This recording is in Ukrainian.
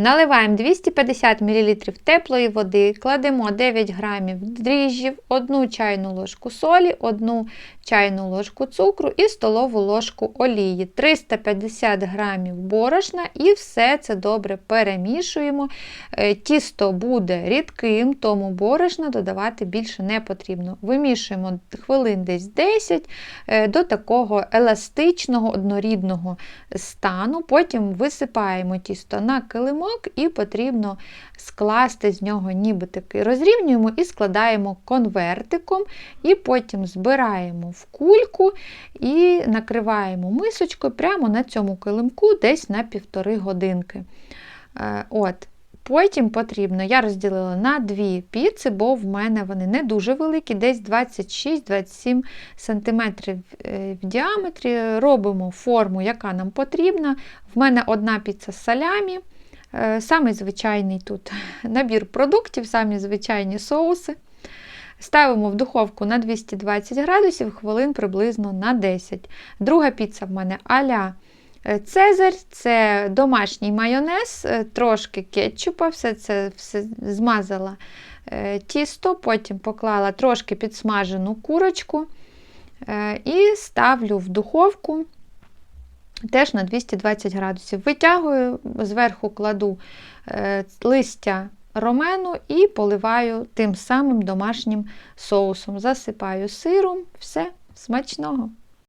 Наливаємо 250 мл теплої води, кладемо 9 грамів дріжджів, 1 чайну ложку солі, 1 чайну ложку цукру і столову ложку олії, 350 грамів борошна і все це добре перемішуємо. Е, Тісто буде рідким, тому борошна додавати більше не потрібно. Вимішуємо хвилин десь 10 е, до такого еластичного, однорідного стану. Потім висипаємо тісто на килимок і потрібно скласти з нього ніби такий. Розрівнюємо і складаємо конвертиком, і потім збираємо в кульку і накриваємо мисочкою прямо на цьому килимку десь на півтори годинки. Е, От. Потім потрібно, я розділила на дві піци, бо в мене вони не дуже великі, десь 26-27 см в діаметрі. Робимо форму, яка нам потрібна. В мене одна піца з салямі, е, самий звичайний тут набір продуктів, самі звичайні соуси. Ставимо в духовку на 220 градусів хвилин приблизно на 10. Друга піца в мене аля е, Цезарь, це домашній майонез, е, трошки кетчупа, все це все змазала е, тісто, потім поклала трошки підсмажену курочку е, і ставлю в духовку теж на 220 градусів. Витягую, зверху кладу е, листя ромену і поливаю тим самим домашнім соусом. Засипаю сиром, все смачного.